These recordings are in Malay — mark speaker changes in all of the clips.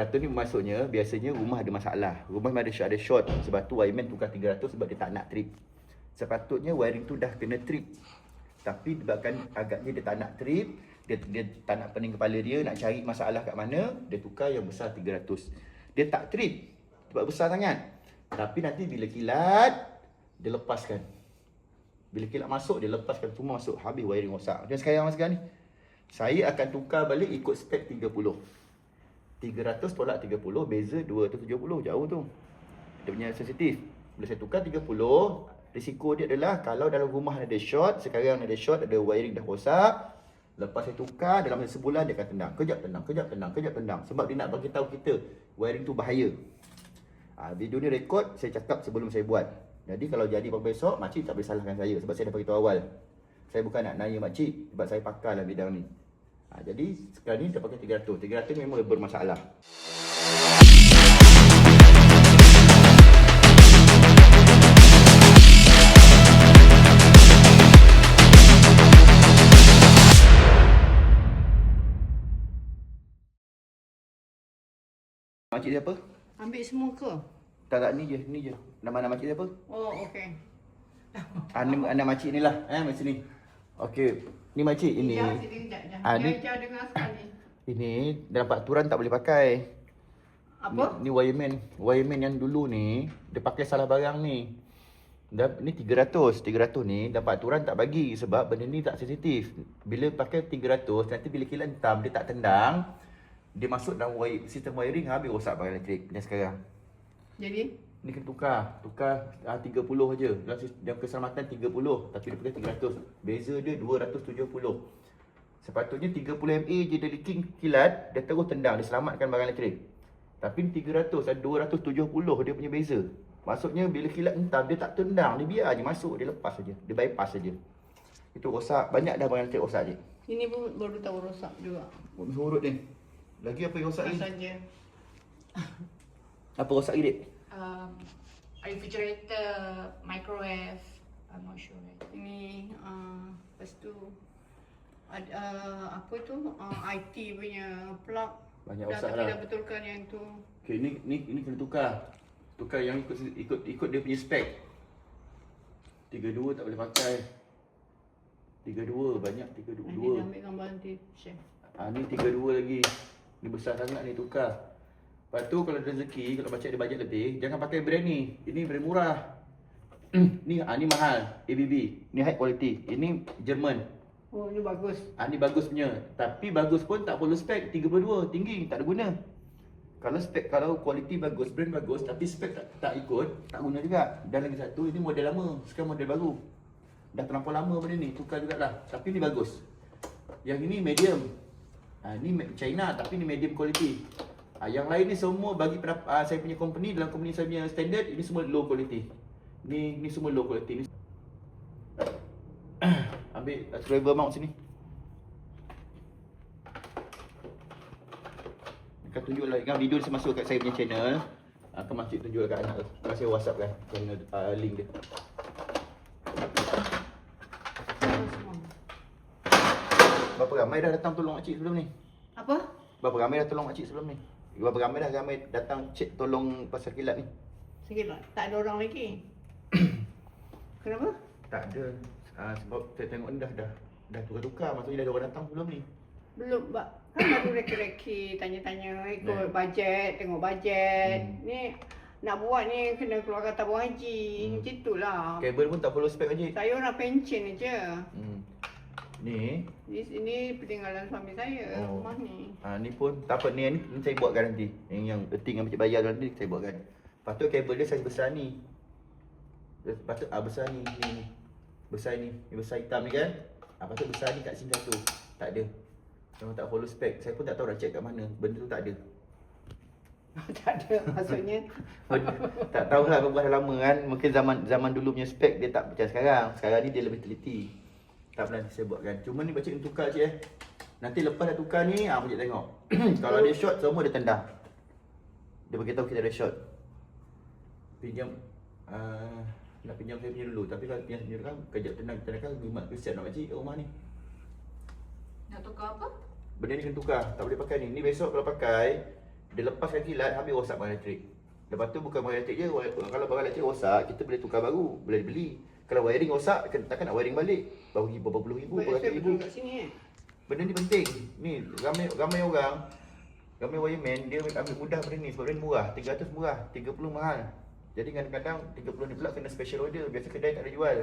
Speaker 1: Satu ni maksudnya biasanya rumah ada masalah. Rumah ada ada short. Sebab tu wireman tukar 300 sebab dia tak nak trip. Sepatutnya wiring tu dah kena trip. Tapi sebabkan agaknya dia tak nak trip, dia, dia tak nak pening kepala dia, nak cari masalah kat mana, dia tukar yang besar 300. Dia tak trip sebab besar sangat. Tapi nanti bila kilat, dia lepaskan. Bila kilat masuk, dia lepaskan semua masuk. Habis wiring rosak. Dan sekarang sekarang ni, saya akan tukar balik ikut spek 30. 300 tolak 30, beza 270. Jauh tu. Dia punya sensitif. Bila saya tukar 30, risiko dia adalah kalau dalam rumah ada short, sekarang ada short, ada wiring dah rosak, lepas saya tukar dalam sebulan dia akan tendang. Kejap tendang, kejap tendang, kejap tendang. Sebab dia nak bagi tahu kita wiring tu bahaya. Ha, video ni rekod saya cakap sebelum saya buat. Jadi kalau jadi pada besok, makcik tak boleh salahkan saya sebab saya dah beritahu awal. Saya bukan nak nanya makcik sebab saya pakar dalam bidang ni. Ha, jadi sekarang ni dia pakai 300. 300 ni memang bermasalah. Makcik dia apa?
Speaker 2: Ambil semua ke?
Speaker 1: Tak tak ni je, ni je. Nama-nama makcik dia apa?
Speaker 2: Oh, okey.
Speaker 1: Anak anak makcik ni lah, eh macam ni. Okey, ni makcik ini.
Speaker 2: Ijah, sini kejap, Ijah.
Speaker 1: Ah,
Speaker 2: Ijah,
Speaker 1: ni-
Speaker 2: sekali.
Speaker 1: Ini dalam peraturan tak boleh pakai.
Speaker 2: Apa?
Speaker 1: Ni, ni wireman, wireman yang dulu ni dia pakai salah barang ni. Dan ni 300, 300 ni dalam peraturan tak bagi sebab benda ni tak sensitif. Bila pakai 300 nanti bila kilat hitam dia tak tendang, dia masuk dalam wire, sistem wiring habis rosak barang elektrik dan sekarang.
Speaker 2: Jadi,
Speaker 1: Ni kena tukar, tukar ah, 30 je. Dalam, keselamatan 30 tapi dia pakai 300. Beza dia 270. Sepatutnya 30 MA je dia leaking kilat, dia terus tendang, dia selamatkan barang elektrik. Tapi ni 300, ada 270 dia punya beza. Maksudnya bila kilat hentam dia tak tendang, dia biar je masuk, dia lepas saja. Dia bypass saja. Itu rosak, banyak dah barang elektrik rosak je.
Speaker 2: ini pun baru tahu rosak juga.
Speaker 1: Buat urut ni. Lagi apa yang rosak
Speaker 2: Apa
Speaker 1: ni? Apa rosak lagi, Dik?
Speaker 3: Um, refrigerator, microwave, I'm not sure.
Speaker 2: Ini, uh, lepas tu, ada, uh, apa tu, uh, IT punya plug.
Speaker 1: Banyak
Speaker 2: dah, tapi
Speaker 1: lah.
Speaker 2: dah betulkan yang tu.
Speaker 1: Okay, ni ni ini kena tukar. Tukar yang ikut ikut ikut dia punya spek. 32 tak boleh pakai. 32 banyak
Speaker 2: Nanti
Speaker 1: 32.
Speaker 2: dah ambil gambar nanti share.
Speaker 1: Ah ni 32 lagi. Ni besar sangat ni tukar. Lepas tu kalau ada rezeki, kalau baca ada bajet lebih, jangan pakai brand ni. Ini brand murah. ni ah ni mahal, ABB. Ni high quality. Ini Jerman.
Speaker 2: Oh, ini bagus.
Speaker 1: Ah ni bagus punya. Tapi bagus pun tak follow spek 32, tinggi, tak ada guna. Kalau spek kalau kualiti bagus, brand bagus tapi spek tak, tak ikut, tak guna juga. Dan lagi satu, ini model lama, sekarang model baru. Dah terlampau lama benda ni, tukar jugalah. Tapi ni bagus. Yang ini medium. Ha, ni China tapi ni medium quality. Ha, yang lain ni semua bagi ha, saya punya company, dalam company saya punya standard, ini semua low quality. Ni ni semua low quality. Ni Ambil uh, screwdriver mount sini. Akan tunjuk lah kan video ni saya masuk kat saya punya channel. Akan makcik tunjuk kat anak tu. Akan saya whatsapp kan channel uh, link dia. Berapa ramai dah datang tolong makcik sebelum ni?
Speaker 2: Apa?
Speaker 1: Berapa ramai dah tolong makcik sebelum ni? Berapa ramai dah ramai datang cek tolong pasal kilat ni?
Speaker 2: Sikit tak? Ada orang lagi. Kenapa?
Speaker 1: Tak ada. Uh, sebab saya tengok ni dah dah dah tukar-tukar. Maksudnya dah ada orang datang sebelum ni.
Speaker 2: Belum, Mbak. Kan baru reki-reki, tanya-tanya, ikut
Speaker 1: Nah.
Speaker 2: bajet, tengok bajet.
Speaker 1: Hmm.
Speaker 2: Ni nak buat ni kena keluarkan tabung haji.
Speaker 1: Hmm.
Speaker 2: Macam itulah.
Speaker 1: Kabel pun tak follow spek makcik.
Speaker 2: Saya orang pencen aja.
Speaker 1: Hmm. Ni
Speaker 2: Ini, ini peninggalan suami saya,
Speaker 1: Oh.
Speaker 2: rumah ni.
Speaker 1: Ha, ni pun tak apa ni, ni, ni saya buatkan nanti. Yang yang earthing yang macam bayar tu nanti saya buatkan. Lepas tu kabel dia saiz besar ni. Lepas tu ah, besar ni, ni, ni. Besar ni, ni besar hitam ni kan. Ah, lepas tu besar ni kat sini satu. Tak ada. Memang tak follow spek. Saya pun tak tahu dah check kat mana. Benda tu tak ada.
Speaker 2: tak ada maksudnya.
Speaker 1: tak tahulah berapa dah lama kan. Mungkin zaman zaman dulu punya spek dia tak macam sekarang. Sekarang ni dia lebih teliti. Tak nanti saya buatkan. Cuma ni pakcik tukar cik eh. Nanti lepas dah tukar ni, ah pakcik tengok. Kalau dia short semua dia tendang. Dia beritahu kita ada short. Pinjam uh, nak pinjam saya punya dulu tapi kalau pinjam sendiri kan kejap tendang tendang kan gimat kesian nak pakcik kat rumah ni.
Speaker 3: Nak tukar apa?
Speaker 1: Benda ni kena tukar, tak boleh pakai ni. Ni besok kalau pakai Dia lepaskan kilat, habis rosak barang elektrik. Lepas tu bukan barang elektrik je, kalau barang elektrik rosak, kita boleh tukar baru, boleh beli. Kalau wiring rosak, kena- takkan nak wiring balik. Baru berapa puluh ribu, berapa ratus ribu.
Speaker 2: betul kat sini eh.
Speaker 1: Benda ni penting. Ni ramai ramai orang ramai wireman dia ambil mudah benda ni sebab benda ni murah. 300 murah, 30 mahal. Jadi kadang-kadang 30 ni pula kena special order. Biasa kedai tak ada jual.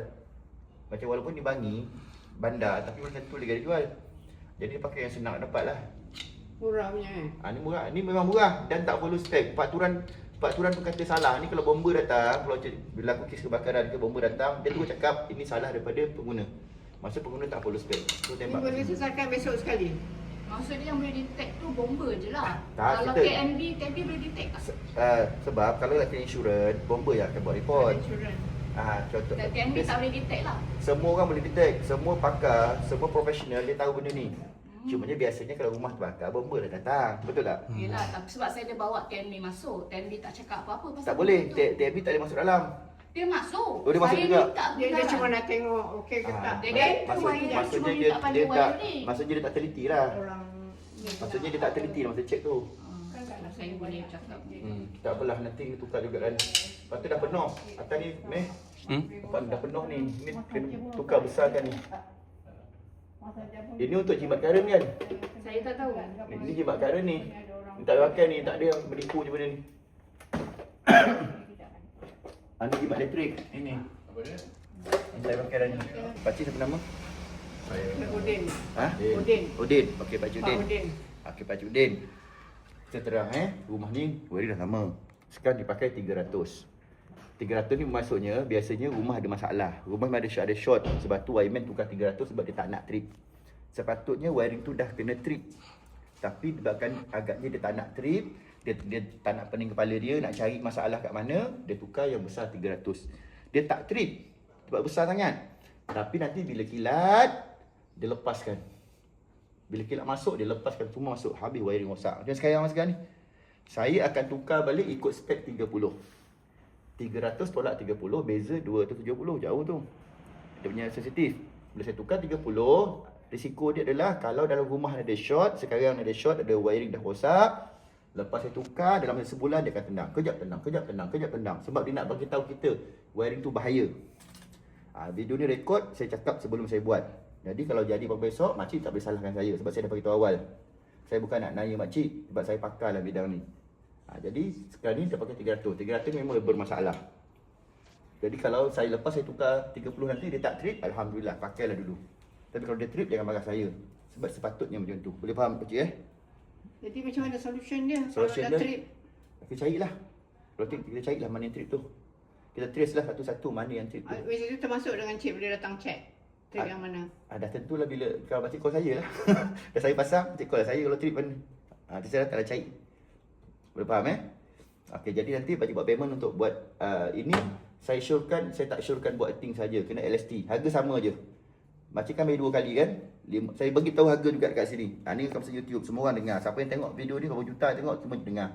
Speaker 1: Macam walaupun ni bangi bandar tapi belum tentu dia ada jual. Jadi dia pakai yang senang nak dapat lah.
Speaker 2: Murah punya eh.
Speaker 1: Ha, ni murah. Ni memang murah dan tak follow spec. Pak Pak Turan tu kata salah. Ni kalau bomba datang, kalau berlaku kes kebakaran ke bomba datang, dia tu cakap ini salah daripada pengguna. Maksud pengguna tak follow spec. Tu
Speaker 2: Ini
Speaker 1: tembak.
Speaker 2: boleh selesaikan besok sekali.
Speaker 3: Maksudnya yang boleh detect tu bomber je lah.
Speaker 1: Tak,
Speaker 3: Kalau
Speaker 1: kita-
Speaker 3: KMB, KMB boleh detect tak?
Speaker 1: Se- uh, sebab kalau nak kena insurans, bomba yang akan buat report.
Speaker 2: Insurans.
Speaker 1: Ah, contoh.
Speaker 3: Dan KMB
Speaker 1: dia-
Speaker 3: tak boleh detect lah.
Speaker 1: Semua orang boleh detect, semua pakar, semua profesional dia tahu benda ni.
Speaker 3: Hmm.
Speaker 1: Cuma je biasanya kalau rumah terbakar, bomba dah datang. Betul tak?
Speaker 3: Yelah, tapi sebab saya ada bawa TMB masuk, TMB tak cakap apa-apa pasal
Speaker 1: Tak boleh,
Speaker 3: benda tu.
Speaker 1: T- TMB tak boleh masuk dalam.
Speaker 3: Dia masuk.
Speaker 1: Oh, dia masuk
Speaker 3: saya
Speaker 1: juga?
Speaker 3: minta
Speaker 2: Dia, dia cuma nak tengok okey ke
Speaker 1: Ah,
Speaker 2: tak.
Speaker 3: Dia
Speaker 1: maksud-
Speaker 3: kan
Speaker 1: maksudnya
Speaker 3: cuma
Speaker 1: dia dia tak
Speaker 3: wiring.
Speaker 1: maksudnya dia tak teliti lah.
Speaker 2: Orang
Speaker 1: Maksudnya dia tak teliti lah masa cek tu.
Speaker 3: Ah, saya boleh cakap.
Speaker 1: Hmm, tak apalah nanti tukar juga kan. Lepas tu dah penuh. Atas ni meh.
Speaker 4: Hmm?
Speaker 1: Lepas dah penuh ni. Ni kena tukar besarkan ni. Ini untuk jimat karen kan?
Speaker 3: Saya tak tahu.
Speaker 1: Ni jimat karen ni. Ni tak pakai ni, tak ada yang menipu je benda ni. Ah, ni jimat elektrik. Ini.
Speaker 4: Apa dia?
Speaker 1: Ni saya pakai dah ni. Pakcik siapa nama?
Speaker 2: Udin.
Speaker 1: Ha?
Speaker 2: Udin.
Speaker 1: Udin. Okey, Pakcik
Speaker 2: Pak
Speaker 1: Udin.
Speaker 2: Udin.
Speaker 1: Okey, Pakcik Udin. Kita terang eh, rumah ni wiring dah sama. Sekarang dipakai 300. 300 ni maksudnya biasanya rumah ada masalah. Rumah ada ada short. Sebab tu wireman tukar 300 sebab dia tak nak trip. Sepatutnya wiring tu dah kena trip. Tapi sebabkan agaknya dia tak nak trip, dia, dia tak nak pening kepala dia, nak cari masalah kat mana, dia tukar yang besar 300. Dia tak trip sebab besar sangat. Tapi nanti bila kilat, dia lepaskan. Bila kilat masuk, dia lepaskan semua masuk. Habis wiring rosak. Macam sekarang sekarang ni. Saya akan tukar balik ikut spek 30. 300 tolak 30, beza 270. Jauh tu. Dia punya sensitif. Bila saya tukar 30, risiko dia adalah kalau dalam rumah ada short, sekarang ada short, ada wiring dah rosak. Lepas saya tukar, dalam sebulan dia akan tendang. Kejap tendang, kejap tendang, kejap tendang. Sebab dia nak bagi tahu kita, wiring tu bahaya. Ha, video ni rekod, saya cakap sebelum saya buat. Jadi kalau jadi pada besok, makcik tak boleh salahkan saya sebab saya dah beritahu awal. Saya bukan nak naya makcik sebab saya pakar dalam bidang ni. Ha, jadi sekarang ni dia pakai 300. 300 ni memang bermasalah. Jadi kalau saya lepas saya tukar 30 nanti dia tak trip, Alhamdulillah pakailah dulu. Tapi kalau dia trip jangan marah saya. Sebab sepatutnya macam tu. Boleh faham pakcik eh?
Speaker 2: Jadi macam mana solution dia?
Speaker 1: Solution
Speaker 2: Kalau dah
Speaker 1: dia?
Speaker 2: trip.
Speaker 1: Kita carilah. Kalau trip kita carilah mana yang trip tu. Kita trace lah satu-satu mana yang trip tu.
Speaker 2: Which itu termasuk dengan cik boleh datang check. Trip
Speaker 1: Ah.
Speaker 2: yang mana?
Speaker 1: Ah, dah tentulah bila kalau pakcik call saya lah. dah saya pasang, pakcik call lah saya kalau trip mana. Ah, nanti saya datang dah cari. Boleh faham eh? Okey, jadi nanti pakcik buat payment untuk buat uh, ini. Saya syorkan, saya tak syorkan buat earthing saja. Kena LST. Harga sama je. Makcik kan bayar dua kali kan? Lima, saya bagi tahu harga juga dekat sini. Ha, ni kawasan YouTube. Semua orang dengar. Siapa yang tengok video ni berapa juta tengok semua dengar.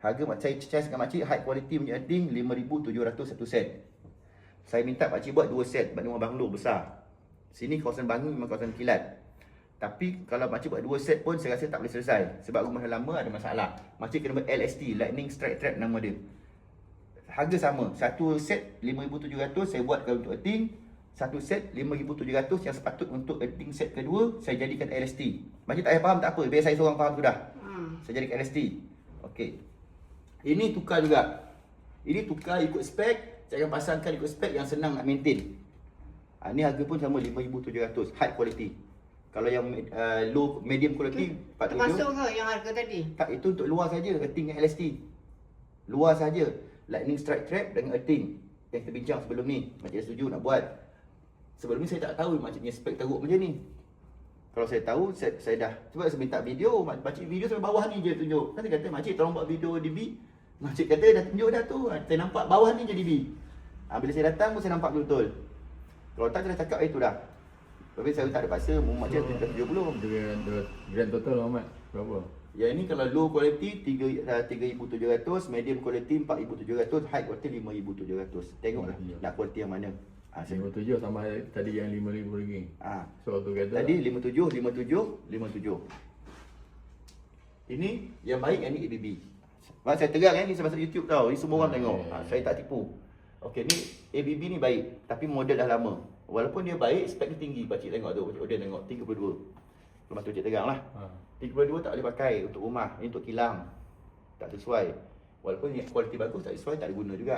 Speaker 1: Harga mak saya charge dengan makcik high quality punya earthing 5701 set. Saya minta pakcik buat dua set ni rumah banglo besar. Sini kawasan Bangi memang kawasan kilat. Tapi kalau makcik buat dua set pun saya rasa tak boleh selesai. Sebab rumah dah lama ada masalah. Makcik kena buat LST, Lightning Strike Trap nama dia. Harga sama. Satu set 5700 saya buatkan untuk earthing. Satu set 5700 yang sepatut untuk earthing set kedua saya jadikan LST. Makcik tak payah faham tak apa. Biar saya seorang faham sudah.
Speaker 2: Hmm.
Speaker 1: Saya jadikan LST. Okey. Ini tukar juga. Ini tukar ikut spek. Saya akan pasangkan ikut spek yang senang nak maintain. Ha, ni harga pun sama 5700 high quality. Kalau yang uh, low medium quality 47.
Speaker 2: Termasuk ke yang harga tadi?
Speaker 1: Tak itu untuk luar saja earthing dengan LST. Luar saja. Lightning strike trap dengan earthing yang kita bincang sebelum ni. Macam setuju nak buat. Sebelum ni saya tak tahu makciknya spek teruk macam ni. Kalau saya tahu, saya, saya dah Sebab saya minta video, makcik video sampai bawah ni je tunjuk Kan saya kata, makcik tolong buat video DB Makcik kata, dah tunjuk dah tu Ha, Saya nampak bawah ni je DB ha, Bila saya datang pun saya nampak betul-betul Kalau tak, saya dah cakap itu dah Tapi saya tak ada paksa, mu makcik
Speaker 4: So,
Speaker 1: dah 70
Speaker 4: Grand, grand total Ahmad berapa?
Speaker 1: Yang ini kalau low quality 3, uh, 3700, medium quality 4700, high quality 5700 Tengoklah
Speaker 4: Oh,
Speaker 1: nak quality yang mana ha, saya,
Speaker 4: 57 sama tadi yang 5000 lagi.
Speaker 1: ha.
Speaker 4: So together
Speaker 1: Tadi 57, 57, 57 Ini yang baik yang ni ABB. Mak saya terang kan ni saya masuk YouTube tau. Ni semua orang
Speaker 4: Ah,
Speaker 1: tengok.
Speaker 4: ya, ya.
Speaker 1: Ha, saya tak tipu. Okey ni ABB ni baik tapi model dah lama. Walaupun dia baik spek dia tinggi pak cik tengok tu. Pak cik Odin tengok 32. Lepas tu cik terang lah.
Speaker 4: Ha.
Speaker 1: 32 tak boleh pakai untuk rumah. Ini untuk kilang. Tak sesuai. Walaupun ni kualiti bagus tak sesuai tak ada guna juga.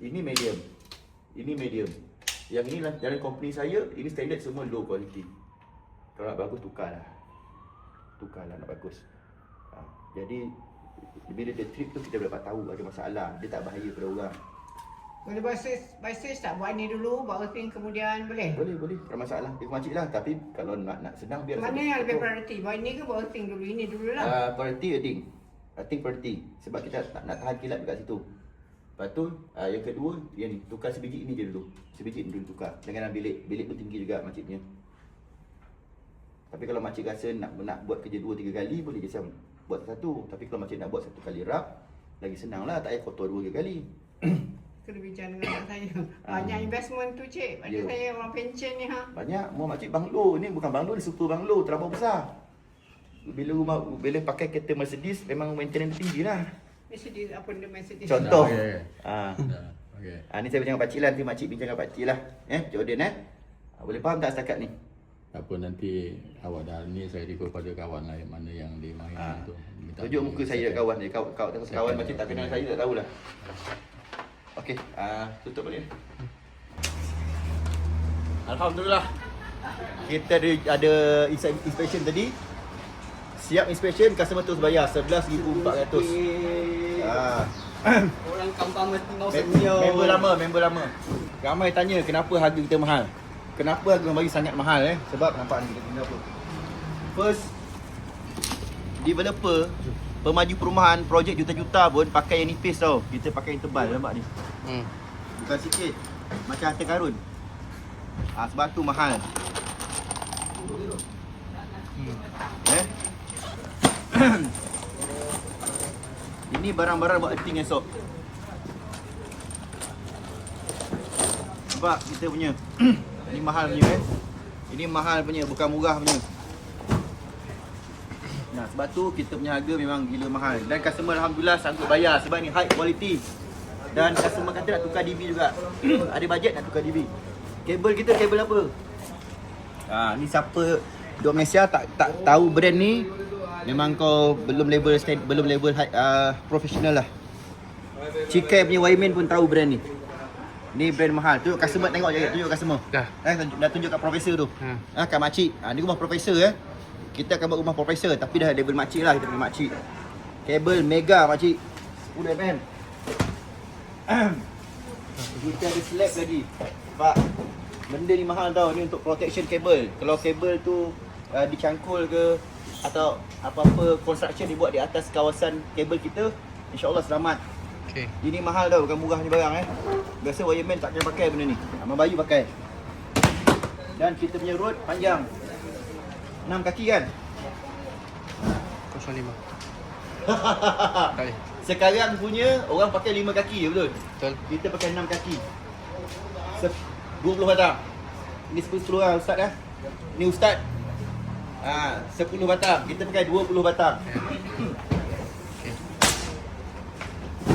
Speaker 1: Ini medium. Ini medium. Yang ini lah- dalam company saya ini standard semua low quality. Kalau nak bagus tukarlah. Tukarlah nak bagus. Ha, jadi bila dia trip tu kita dapat tahu ada masalah. Dia tak bahaya pada orang.
Speaker 2: Boleh buat buy search tak? Buat ni dulu, buat earthing kemudian boleh?
Speaker 1: Boleh boleh. Tak masalah. Ikut makcik lah. Tapi kalau nak nak senang biar
Speaker 2: Mana yang lebih priority? Buat ni ke buat earthing dulu? Ini dulu lah.
Speaker 1: Uh, priority I think. I think priority. Sebab kita nak, nak tahan kilat dekat situ. Lepas tu, uh, yang kedua, yang ni. Tukar sebiji ini je dulu. Sebiji ni dulu tukar. Dengan bilik. Bilik tu tinggi juga makcik punya. Tapi kalau makcik rasa nak nak buat kerja dua tiga kali, boleh je Sam. Buat satu. Tapi kalau makcik nak buat satu kali rap, lagi senang lah. Tak payah kotor dua tiga kali.
Speaker 2: Kena bincang dengan anak saya.
Speaker 1: Ah.
Speaker 2: Banyak investment tu cik. Pada
Speaker 1: Ya.
Speaker 2: saya orang pension ni ha.
Speaker 1: Banyak. Mau makcik banglo. Ni bukan banglo, ni super banglo. Terlalu besar. Bila rumah, bila pakai kereta Mercedes, memang maintenance tinggi lah.
Speaker 2: Mercedes apa benda Mercedes.
Speaker 1: Contoh.
Speaker 4: Okey.
Speaker 1: Ah.
Speaker 4: Dah, okey.
Speaker 1: Ha, ni saya bincang dengan pakcik lah, nanti makcik bincang dengan pakcik lah. Eh, Odin eh. Ha, boleh faham tak setakat ni?
Speaker 4: Apa nanti awak dah ni saya refer pada kawan lain mana yang dia main
Speaker 1: Ha.
Speaker 4: tu.
Speaker 1: Tunjuk muka saya dekat kawan dia. Kawan, kawan, kawan, kawan macam tak kenal saya tak tahulah. Okey, ah tutup balik. Alhamdulillah. Kita ada ada inspe- inspection tadi. Siap inspection, customer terus bayar 11,400. Ah.
Speaker 5: Orang kampung mesti mau senyum.
Speaker 1: Member lama, member lama. Ramai tanya kenapa harga kita mahal. Kenapa harga bagi sangat mahal eh? Sebab nampak ni kita guna apa? First developer pemaju perumahan projek juta-juta pun pakai yang nipis tau. Kita pakai yang tebal nampak ni.
Speaker 5: Hmm.
Speaker 1: Bukan sikit. Macam harta karun. Ah sebab tu mahal. Eh? Ini barang-barang buat earthing esok. Sebab kita punya Ini mahal punya eh. Ini mahal punya bukan murah punya. Nah, sebab tu kita punya harga memang gila mahal dan customer alhamdulillah sanggup bayar sebab ni high quality. Dan customer kata nak tukar DB juga. Ada bajet nak tukar DB. Kabel kita kabel apa? Ha, ni siapa duduk Malaysia tak tak tahu brand ni memang kau belum level stand, belum level high, uh, professional lah. Cikai punya Wyman pun tahu brand ni. Ni brand mahal. Tunjuk customer tengok je, tunjuk customer.
Speaker 5: Dah.
Speaker 1: Eh, dah tunjuk kat profesor tu.
Speaker 5: Ha.
Speaker 1: Ha. kat makcik. Ha, ni rumah profesor eh. Kita akan buat rumah profesor tapi dah level makcik lah kita punya makcik. Kabel mega makcik. 10 mm. kita ada slab lagi. Pak, benda ni mahal tau. Ni untuk protection kabel. Kalau kabel tu uh, dicangkul ke atau apa-apa construction dibuat di atas kawasan kabel kita, insya-Allah selamat.
Speaker 5: Okey.
Speaker 1: Ini mahal tau, bukan murah ni barang eh. Biasa wireman tak kena pakai benda ni. Abang Bayu pakai. Dan kita punya road panjang. 6 kaki kan?
Speaker 5: 05. Kali.
Speaker 1: Sekarang punya orang pakai 5 kaki ya betul?
Speaker 5: Betul.
Speaker 1: Kita pakai 6 kaki. Se 20 batang. Ini 10 10 lah ustaz dah. Ni ustaz. Ha, 10 batang. Kita pakai 20 batang.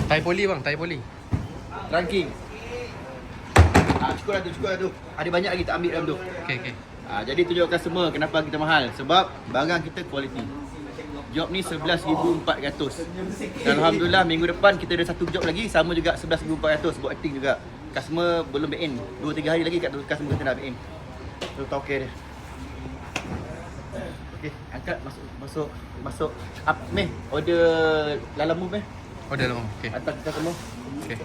Speaker 5: Tai poli bang, tai poli.
Speaker 1: Ranking. Ah, cukup lah tu, cukup lah tu. Ada banyak lagi tak ambil dalam tu.
Speaker 5: Okey okey.
Speaker 1: Ha, jadi tunjukkan semua kenapa kita mahal. Sebab barang kita kualiti. Job ni 11,400. Dan Alhamdulillah minggu depan kita ada satu job lagi sama juga 11,400 buat acting juga. Customer belum back in. 2-3 hari lagi kat customer kita dah back in. So, okay dia. Okey, angkat masuk masuk masuk up meh order Lala Move eh.
Speaker 5: Oh dah lama. Okey.
Speaker 1: Atas kita semua.
Speaker 5: Okey.